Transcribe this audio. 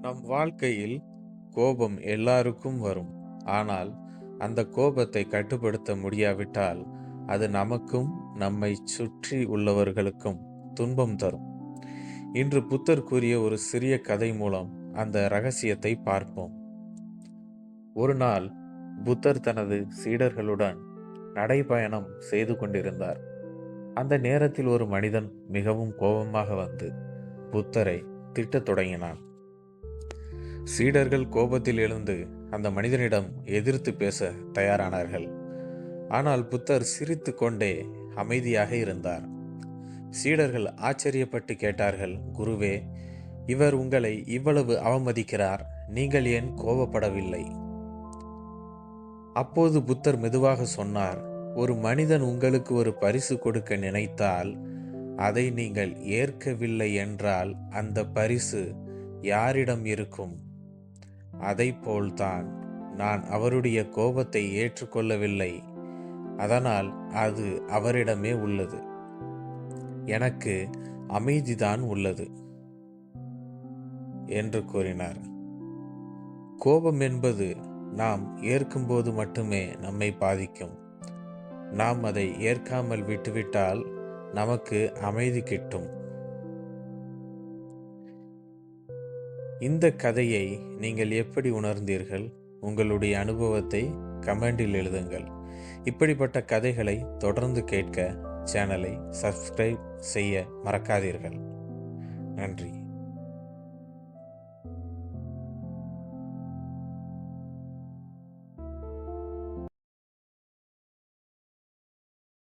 நம் வாழ்க்கையில் கோபம் எல்லாருக்கும் வரும். ஆனால் அந்த கோபத்தை கட்டுப்படுத்த முடியாவிட்டால் அது நமக்கும் நம்மை சுற்றி உள்ளவர்களுக்கும் துன்பம் தரும். இன்று புத்தர் கூறிய ஒரு சிறிய கதை மூலம் அந்த ரகசியத்தை பார்ப்போம். ஒரு நாள் புத்தர் தனது சீடர்களுடன் நடைபயணம் செய்து கொண்டிருந்தார். அந்த நேரத்தில் ஒரு மனிதன் மிகவும் கோபமாக வந்து புத்தரை திட்டத் தொடங்கினான். சீடர்கள் கோபத்தில் எழுந்து அந்த மனிதனிடம் எதிர்த்து பேச தயாரானார்கள். ஆனால் புத்தர் சிரித்து கொண்டே அமைதியாக இருந்தார். சீடர்கள் ஆச்சரியப்பட்டு கேட்டார்கள் குருவே இவர் உங்களை இவ்வளவு அவமதிக்கிறார் நீங்கள் ஏன் கோபப்படவில்லை? அப்போது புத்தர் மெதுவாக சொன்னார் ஒரு மனிதன் உங்களுக்கு ஒரு பரிசு கொடுக்க நினைத்தால் அதை நீங்கள் ஏற்கவில்லை என்றால் அந்த பரிசு யாரிடம் இருக்கும்? போல்தான் நான் அவருடைய கோபத்தை ஏற்றுக்கொள்ளவில்லை. அதனால் அது அவரிடமே உள்ளது. எனக்கு அமைதிதான் உள்ளது. என்று கூறினார். கோபம் என்பது நாம் ஏற்கும்போது மட்டுமே நம்மை பாதிக்கும். நாம் அதை ஏற்காமல் விட்டுவிட்டால் நமக்கு அமைதி கிட்டும். இந்த கதையை நீங்கள் எப்படி உணர்ந்தீர்கள்? உங்களுடைய அனுபவத்தை கமெண்டில் எழுதுங்கள். இப்படிப்பட்ட கதைகளை தொடர்ந்து கேட்க சேனலை சப்ஸ்கிரைப் செய்ய மறக்காதீர்கள். நன்றி.